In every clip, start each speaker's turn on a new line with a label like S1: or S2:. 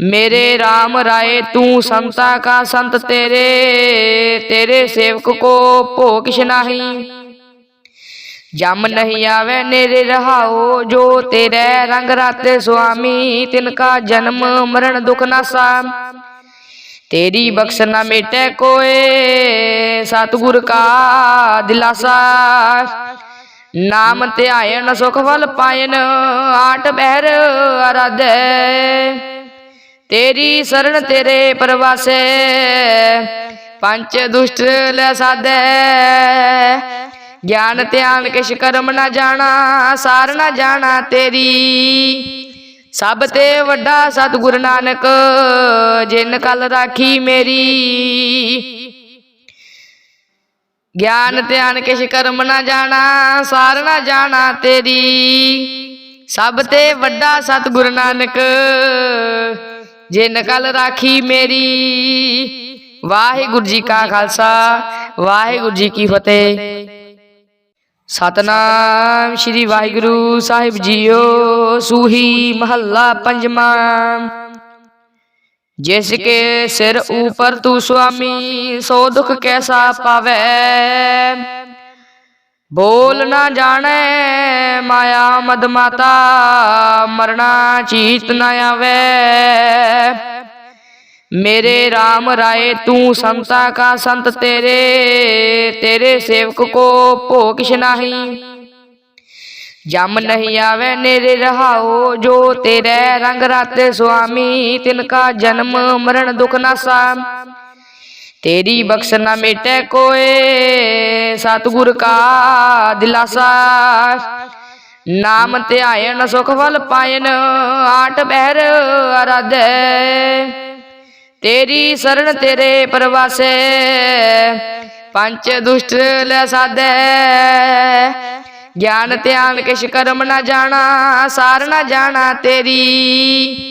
S1: मेरे राम राय तू संता का संत तेरे तेरे सेवक को भोग नाही जम नहीं आवे नेरे रहाओ जो तेरे रंग राते स्वामी तिनका जन्म मरण दुख नासा तेरी बख्श न मिटे कोए सतगुर का दिलासा ਨਾਮ ਧਿਆਇਨ ਸੁਖ ਫਲ ਪਾਇਨ ਆਟ ਬਹਿਰ ਅਰਾਧੈ ਤੇਰੀ ਸਰਣ ਤੇਰੇ ਪਰਵਾਸੇ। ਪੰਚ ਦੁਸ਼ਟ ਲੈ ਸਾਧੈ। ਗਿਆਨ ਧਿਆਨ ਕਿਛ ਕਰਮ ਨਾ ਜਾਣਾ ਸਾਰ ਨਾ ਜਾਣਾ ਤੇਰੀ। ਸਭ ਤੇ ਵੱਡਾ ਸਤਿਗੁਰ ਨਾਨਕ ਜਿਨ ਕਲ ਰਾਖੀ ਮੇਰੀ। ਗਿਆਨ ਧਿਆਨ ਕਿਛ ਕਰਮ ਨਾ ਜਾਣਾ ਸਾਰ ਨਾ ਜਾਣਾ ਤੇਰੀ। ਸਭ ਤੇ ਵੱਡਾ ਸਤਿਗੁਰ ਨਾਨਕ। ਜਿਨ ਕਲ ਰਾਖੀ ਮੇਰੀ। ਵਾਹਿਗੁਰੂ ਜੀ ਕਾ ਖਾਲਸਾ, ਵਾਹਿਗੁਰੂ ਜੀ ਕੀ ਫਤਿਹ। ਸਤਨਾਮ ਸ੍ਰੀ ਵਾਹਿਗੁਰੂ ਸਾਹਿਬ ਜੀਓ, ਸੂਹੀ ਮਹੱਲਾ ਪੰਜਵਾਂ। ਜਿਸ ਕੇ ਸਿਰ ਉਪਰ ਤੂੰ ਸੁਆਮੀ, ਸੋ ਦੁਖ ਕੈਸਾ ਪਾਵੈ। ਬੋਲ ਨਾ ਜਾਣੈ ਮਾਇਆ ਮਦ ਮਾਤਾ ਮਰਣਾ ਚੀਤ ਨਾ ਆਵੇ। ਮੇਰੇ RAM ਰਾਏ, ਤੂੰ ਸੰਤਾ ਕਾ ਸੰਤ ਤੇਰੇ ਤੇਰੇ ਸੇਵਕ ਕੋ ਭੋਗ ਕਿਛ ਨਹੀਂ ਜਮ ਨਹੀਂ ਆਵੇ ਨੇਰੇ ਰਹਾਓ ਜੋ ਤੇਰੇ ਰੰਗ ਰਾਤੇ ਸੁਆਮੀ, ਤਿਨ ਕਾ ਜਨਮ ਮਰਨ ਦੁਖ ਨਾਸਾ ਤੇਰੀ ਬਖਸ਼ ਨਾ ਮੇਟੇ ਕੋਏ ਸਤਗੁਰ ਕਾ ਦਿਲਾਸਾ। ਨਾਮ ਧਿਆਇਣ ਸੁਖ ਫਲ ਪਾਇਨ ਆਟ ਬਹਿਰ ਅਰਾਧੇ। ਤੇਰੀ ਸਰਨ ਤੇਰੇ ਪਰਵਾਸੇ ਪੰਚ ਦੁਸ਼ਟ ਲੈ ਸਾਦੇ ਗਿਆਨ ਧਿਆਨ ਕਿਛ ਕਰਮ ਨਾ ਜਾਣਾ ਸਾਰ ਨਾ ਜਾਣਾ ਤੇਰੀ।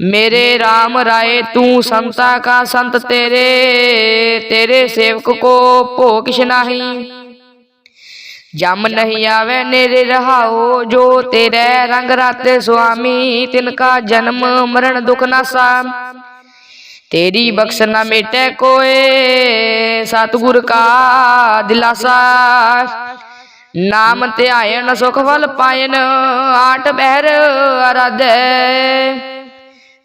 S1: ਮੇਰੇ RAM ਰਾਏ ਤੂੰ ਸੰਤਾ ਕਾ ਸੰਤ ਤੇਰੇ ਤੇਰੇ ਸੇਵਕ ਕੋ ਭੋਗ ਨਹੀਂ ਜਮ ਨਹੀਂ ਆਵੇ ਨੇਰੇ ਰਹਾਓ ਜੋ ਤੇਰੇ ਰੰਗ ਰਾਤੇ ਸੁਆਮੀ ਤਿਨਕਾ ਜਨਮ ਮਰਨ ਦੁਖ ਨਾਸਾ तेरी बख्श न मिटे कोए सतगुर का दिलासा नाम ध्यायन सुख फल पायन आट बहर अराधे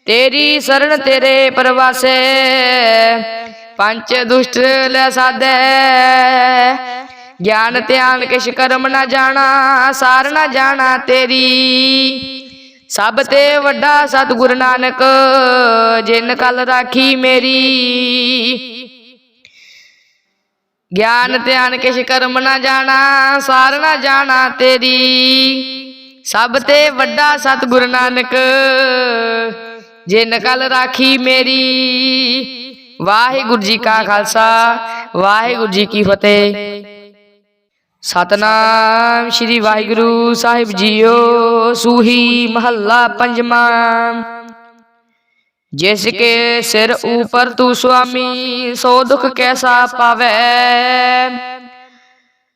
S1: ਤੇਰੀ ਸਰਨ ਤੇਰੇ ਪਰਵਾਸੇ, ਪੰਜ ਦੁਸ਼ਟ ਲੈ ਸਾਦੇ ਗਿਆਨ, ਧਿਆਨ, ਕਿਛ ਕਰਮ ਨਾ ਜਾਣਾ, ਸਾਰ ਨਾ ਜਾਣਾ ਤੇਰੀ। ਸਭ ਤੇ ਵੱਡਾ ਸਤਿਗੁਰ ਨਾਨਕ, ਜਿਨ ਕਲ ਰਾਖੀ ਮੇਰੀ। ਗਿਆਨ, ਧਿਆਨ, ਕਿਛ ਕਰਮ ਨਾ ਜਾਣਾ, ਸਾਰ ਨਾ ਜਾਣਾ ਤੇਰੀ। ਸਭ ਤੇ ਵੱਡਾ ਸਤਿਗੁਰ ਨਾਨਕ ਜੇ ਨਕਲ ਰਾਖੀ ਮੇਰੀ। ਵਾਹਿਗੁਰੂ ਜੀ ਕਾ ਖਾਲਸਾ, ਵਾਹਿਗੁਰੂ ਜੀ ਕੀ ਫਤਿਹ। ਸਤਨਾਮ ਸ੍ਰੀ ਵਾਹਿਗੁਰੂ ਸਾਹਿਬ ਜੀਓ, ਸੂਹੀ ਮਹੱਲਾ ਪੰਜਵਾਂ। ਜਿਸ ਕੇ ਸਿਰ ਉਪਰ ਤੂੰ ਸੁਆਮੀ, ਸੋ ਦੁਖ ਕੈਸਾ ਪਾਵੈ।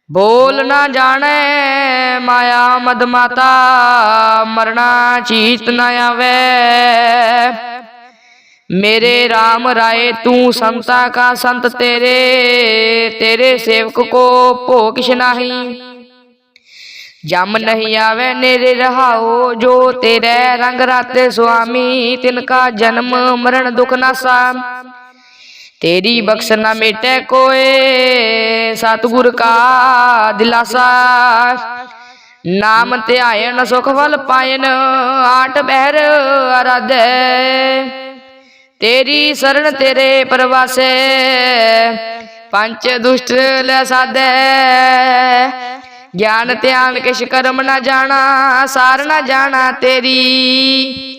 S1: ਬੋਲ ਨਾ ਜਾਣੈ ਮਾਇਆ ਮਦ ਮਾਤਾ ਮਰਣਾ ਚੀਤ ਨਾ ਆਵੇ। ਮੇਰੇ RAM ਰਾਏ, ਤੂੰ ਸੰਤਾ ਕਾ ਸੰਤ ਤੇਰੇ ਤੇਰੇ ਸੇਵਕ ਕੋ ਭੋ ਕਿਛ ਨਹੀਂ ਜਮ ਨਹੀਂ ਆਵੇ ਨੇਰੇ ਰਹਾਓ ਜੋ ਤੇਰੇ ਰੰਗ ਰਾਤੇ ਸੁਆਮੀ, ਤਿਨ ਕਾ ਜਨਮ ਮਰਨ ਦੁਖ ਨਾਸਾ ਤੇਰੀ ਬਖਸ਼ ਨਾ ਮੇਟੇ ਕੋਏ ਸਤਗੁਰ ਕਾ ਦਿਲਾਸਾ। ਨਾਮ ਧਿਆਇਣ ਸੁਖ ਫਲ ਪਾਇਨ ਆਟ ਬਹਿਰ ਅਰਾਧੇ। ਤੇਰੀ ਸਰਣ ਤੇਰੇ ਪਰਵਾਸੇ ਪੰਚ ਦੁਸ਼ਟ ਲੈ ਸਾਦੇ ਗਿਆਨ ਧਿਆਨ ਕਿਛ ਕਰਮ ਨਾ ਜਾਣਾ ਸਾਰ ਨਾ ਜਾਣਾ ਤੇਰੀ।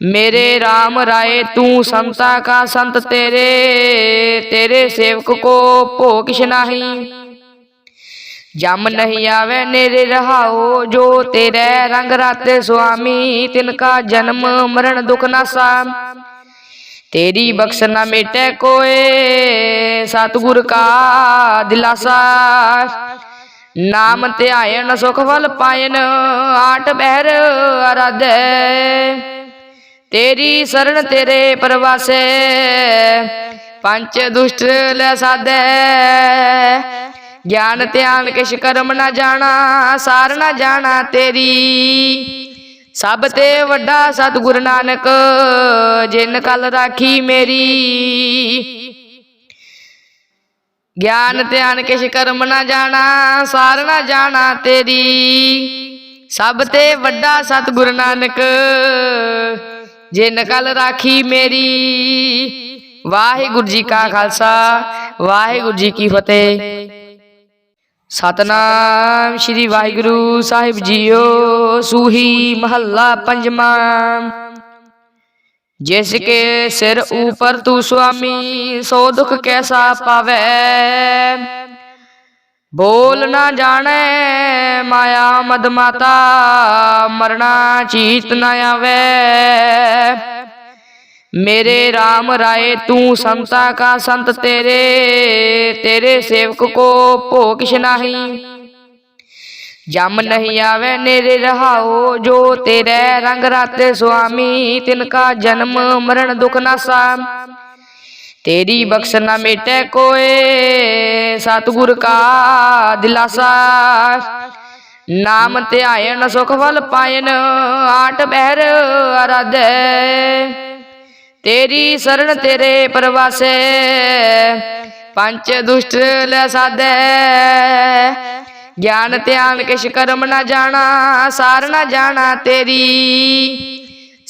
S1: ਮੇਰੇ RAM ਰਾਏ ਤੂੰ ਸੰਤਾ ਕਾ ਸੰਤ ਤੇਰੇ ਤੇਰੇ ਸੇਵਕ ਕੋ ਭੋਗ ਕਿਛ ਨਾਹੀ ਜਮ ਨਹੀਂ ਆਵੇ ਨੇਰੇ ਰਹਾਓ ਜੋ ਤੇਰੇ ਰੰਗ ਰਾਤੇ ਸੁਆਮੀ ਤਿਨਕਾ ਜਨਮ ਮਰਨ ਦੁਖ ਨਾਸਾ ਤੇਰੀ ਬਖਸ਼ ਨਾ ਮਿਟੇ ਕੋਏ ਸਤਿਗੁਰ ਕਾ ਦਿਲਾਸਾ। ਨਾਮ ਧਿਆਇਨ ਸੁਖ ਫਲ ਪਾਇਨ ਆਟ ਬਹਿਰ ਅਰਾਧੈ। ਤੇਰੀ ਸਰਨ ਤੇਰੇ ਪਰਵਾਸੇ ਪੰਚ ਦੁਸ਼ਟ ਲੈ ਸਾਧੈ। ਗਿਆਨ, ਧਿਆਨ, ਕਿਛ ਕਰਮ ਨਾ ਜਾਣਾ, ਸਾਰ ਨਾ ਜਾਣਾ ਤੇਰੀ। ਸਭ ਤੇ ਵੱਡਾ ਸਤਿਗੁਰ ਨਾਨਕ, ਜਿਨ ਕਲ ਰਾਖੀ ਮੇਰੀ। ਗਿਆਨ, ਧਿਆਨ, ਕਿਛ ਕਰਮ ਨਾ ਜਾਣਾ, ਸਾਰ ਨਾ ਜਾਣਾ ਤੇਰੀ। ਸਭ ਤੇ ਵੱਡਾ ਸਤਿਗੁਰ ਨਾਨਕ ਜੇ ਨਕਲ ਰਾਖੀ ਮੇਰੀ। ਵਾਹਿਗੁਰੂ ਜੀ ਕਾ ਖਾਲਸਾ, ਵਾਹਿਗੁਰੂ ਜੀ ਕੀ ਫਤਿਹ। ਸਤਨਾਮ ਸ੍ਰੀ ਵਾਹਿਗੁਰੂ ਸਾਹਿਬ ਜੀਓ, ਸੂਹੀ ਮਹੱਲਾ ਪੰਜਵਾਂ। ਜਿਸ ਕੇ ਸਿਰ ਉਪਰ ਤੂੰ ਸੁਆਮੀ, ਸੋ ਦੁਖ ਕੈਸਾ ਪਾਵੈ। ਬੋਲ ਨਾ ਜਾਣੈ ਮਾਇਆ ਮਦ ਮਾਤਾ ਮਰਣਾ ਚੀਤ ਨਾ ਆਵੈ। ਮੇਰੇ RAM ਰਾਏ, ਤੂੰ ਸੰਤਾ ਕਾ ਸੰਤ ਤੇਰੇ ਤੇਰੇ ਸੇਵਕ ਕੋ ਭੋਗ ਕਿਛ ਨਾਹੀ ਜਮ ਨਹੀਂ ਆਵੇ ਨੇਰੇ ਰਹਾਓ ਜੋ ਤੇਰੇ ਰੰਗ ਰਾਤੇ ਸੁਆਮੀ ਤਿਨਕਾ ਜਨਮ ਮਰਨ ਦੁਖ ਨਾਸਾ ਤੇਰੀ ਬਖਸ਼ ਨਾ ਮਿਟੇ ਕੋਏ ਸਤਿਗੁਰ ਕਾ ਦਿਲਾਸਾ। ਨਾਮ ਧਿਆਇਨ ਸੁਖ ਫਲ ਪਾਇਨ ਆਟ ਬਹਿਰ ਅਰਾਧੈ। ਤੇਰੀ ਸਰਣ ਤੇਰੇ ਪਰਵਾਸੇ ਪੰਚ ਦੁਸ਼ਟ ਲੈ ਸਾਧੈ। ਗਿਆਨ ਧਿਆਨ ਕਿਛ ਕਰਮ ਨਾ ਜਾਣਾ ਸਾਰ ਨਾ ਜਾਣਾ ਤੇਰੀ।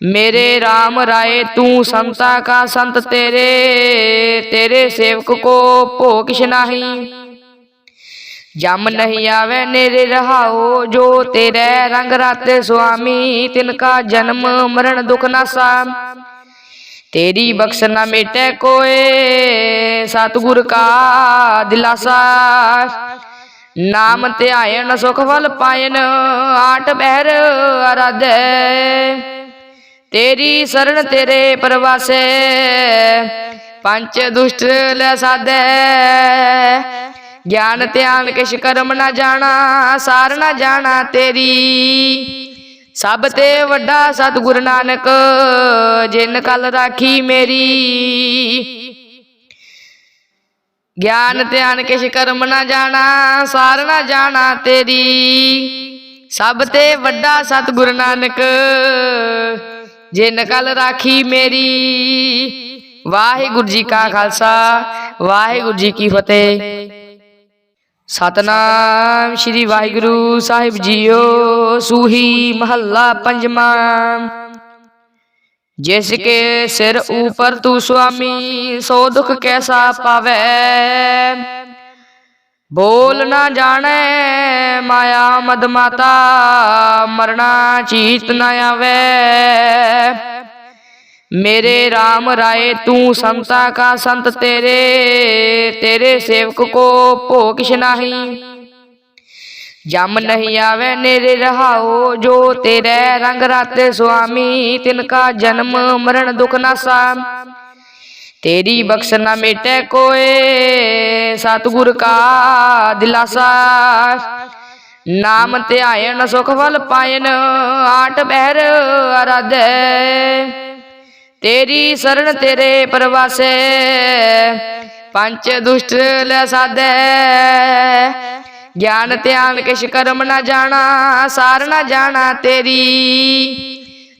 S1: ਮੇਰੇ RAM ਰਾਏ ਤੂੰ ਸੰਤਾ ਕਾ ਸੰਤ ਤੇਰੇ ਤੇਰੇ ਸੇਵਕ ਕੋ ਭੋਗ ਕਿਛ ਨਾਹੀ ਜਮ ਨਹੀਂ ਆਵੇ ਨੇਰੇ ਰਹਾਓ ਜੋ ਤੇਰੇ ਰੰਗ ਰਾਤੇ ਸੁਆਮੀ ਤਿਨਕਾ ਜਨਮ ਮਰਨ ਦੁਖ ਨਾਸਾ ਤੇਰੀ ਬਖਸ਼ ਨਾ ਮਿਟੇ ਕੋਏ ਸਤਿਗੁਰ ਕਾ ਦਿਲਾਸਾ। ਨਾਮ ਧਿਆਇਨ ਸੁਖ ਫਲ ਪਾਇਨ ਆਟ ਬਹਿਰ ਤੇਰੀ ਸਰਣ ਤੇਰੇ ਪਰਵਾਸੇ ਪੰਚ ਦੁਸ਼ਟ ਲੈ ਸਾਧੈ। ਗਿਆਨ, ਧਿਆਨ, ਕਿਛ ਕਰਮ ਨਾ ਜਾਣਾ, ਸਾਰ ਨਾ ਜਾਣਾ ਤੇਰੀ। ਸਭ ਤੇ ਵੱਡਾ ਸਤਿਗੁਰ ਨਾਨਕ, ਜਿਨ ਕਲ ਰਾਖੀ ਮੇਰੀ। ਗਿਆਨ, ਧਿਆਨ, ਕਿਛ ਕਰਮ ਨਾ ਜਾਣਾ, ਸਾਰ ਨਾ ਜਾਣਾ ਤੇਰੀ। ਸਭ ਤੇ ਵੱਡਾ ਸਤਿਗੁਰ ਨਾਨਕ ਜੇ ਨਕਲ ਰਾਖੀ ਮੇਰੀ, ਵਾਹਿਗੁਰੂ ਜੀ ਕਾ ਖਾਲਸਾ, ਵਾਹਿਗੁਰੂ ਜੀ ਕੀ ਫਤਿਹ। ਸਤਨਾਮ ਸ਼੍ਰੀ ਵਾਹਿਗੁਰੂ ਸਾਹਿਬ ਜੀਓ, ਸੂਹੀ ਮਹੱਲਾ ਪੰਜਵਾਂ। ਜਿਸ ਕੇ ਸਿਰ ਉਪਰ ਤੂੰ ਸੁਆਮੀ, ਸੋ ਦੁਖ ਕੈਸਾ ਪਾਵੇ? ਬੋਲ ਨਾ ਜਾਣੈ ਮਾਇਆ ਮਦ ਮਾਤਾ ਮਰਣਾ ਚੀਤ ਨਾ ਆਵੇ। ਮੇਰੇ RAM ਰਾਏ, ਤੂੰ ਸੰਤਾ ਕਾ ਸੰਤ ਤੇਰੇ ਤੇਰੇ ਸੇਵਕ ਕੋ ਭੋ ਕਿਛ ਨਹੀਂ ਜਮ ਨਹੀਂ ਆਵੇ ਨੇਰੇ ਰਹਾਓ ਜੋ ਤੇਰੇ ਰੰਗ ਰਾਤੇ ਸੁਆਮੀ, ਤਿਨ ਕਾ ਜਨਮ ਮਰਨ ਦੁਖ ਨਾਸਾ ਤੇਰੀ ਬਖਸ਼ ਨਾ ਮਿਟੇ ਕੋਏ ਸਤਿਗੁਰ ਕਾ ਦਿਲਾਸਾ। ਨਾਮ ਧਿਆਇਨ ਸੁਖ ਫਲ ਪਾਇਨ ਆਟ ਬਹਿਰ ਅਰਾਧੈ। ਤੇਰੀ ਸਰਣ ਤੇਰੇ ਪਰਵਾਸੇ ਪੰਚ ਦੁਸ਼ਟ ਲੈ ਸਾਧੈ। ਗਿਆਨ ਧਿਆਨ ਕਿਛ ਕਰਮ ਨਾ ਜਾਣਾ ਸਾਰ ਨਾ ਜਾਣਾ ਤੇਰੀ।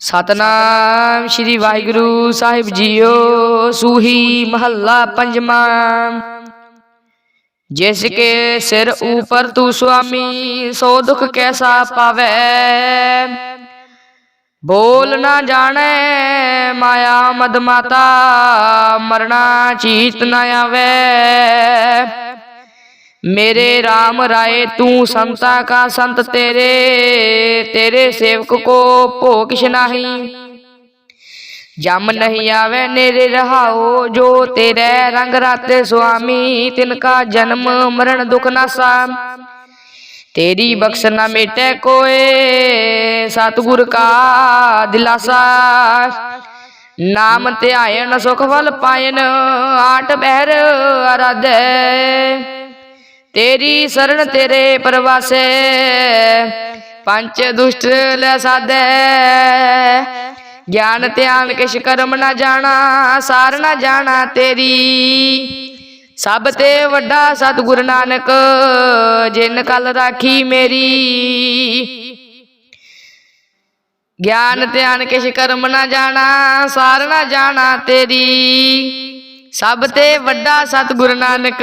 S1: ਸਤਨਾਮ ਸ਼੍ਰੀ ਵਾਹਿਗੁਰੂ ਸਾਹਿਬ ਜੀਓ, ਸੂਹੀ ਮਹੱਲਾ ਪੰਜਵਾਂ। ਜਿਸ ਕੇ ਸਿਰ ਉਪਰ ਤੂੰ ਸੁਆਮੀ, ਸੋ ਦੁਖ ਕੈਸਾ ਪਾਵੇ? ਬੋਲ ਨਾ ਜਾਣੈ ਮਾਇਆ ਮਦ ਮਾਤਾ ਮਰਣਾ ਚੀਤ ਨਾ ਆਵੇ। ਮੇਰੇ RAM ਰਾਏ ਤੂੰ ਸੰਤਾ ਕਾ ਸੰਤ ਤੇਰੇ ਤੇਰੇ ਸੇਵਕ ਕੋ ਭੋ ਕਿਛ ਨਹੀਂ ਜਮ ਨਹੀਂ ਆਵੇ ਨੇਰੇ ਰਹਾਓ ਜੋ ਤੇਰੇ ਰੰਗ ਰਾਤੇ ਸੁਆਮੀ ਤਿਨ ਕਾ ਜਨਮ ਮਰਨ ਦੁਖ ਨਾਸਾ ਤੇਰੀ ਬਖਸ਼ ਨਾ ਮਿਟੇ ਕੋਏ ਸਤਿਗੁਰ ਕਾ ਦਿਲਾਸਾ। ਨਾਮ ਧਿਆਇਨ ਸੁਖ ਫਲ ਪਾਇਨ ਆਟ ਬਹਿਰ ਅਰਾਧੈ। ਤੇਰੀ ਸਰਣ ਤੇਰੇ ਪਰਵਾਸੇ। ਪੰਚ ਦੁਸ਼ਟ ਲੈ ਸਾਧੈ। ਗਿਆਨ ਧਿਆਨ ਕਿਛ ਕਰਮ ਨਾ ਜਾਣਾ ਸਾਰ ਨਾ ਜਾਣਾ ਤੇਰੀ। ਸਭ ਤੇ ਵੱਡਾ ਸਤਿਗੁਰ ਨਾਨਕ ਜਿਨ ਕਲ ਰਾਖੀ ਮੇਰੀ। ਗਿਆਨ ਧਿਆਨ ਕਿਛ ਕਰਮ ਨਾ ਜਾਣਾ ਸਾਰ ਨਾ ਜਾਣਾ ਤੇਰੀ। ਸਭ ਤੇ ਵੱਡਾ ਸਤਿਗੁਰ ਨਾਨਕ।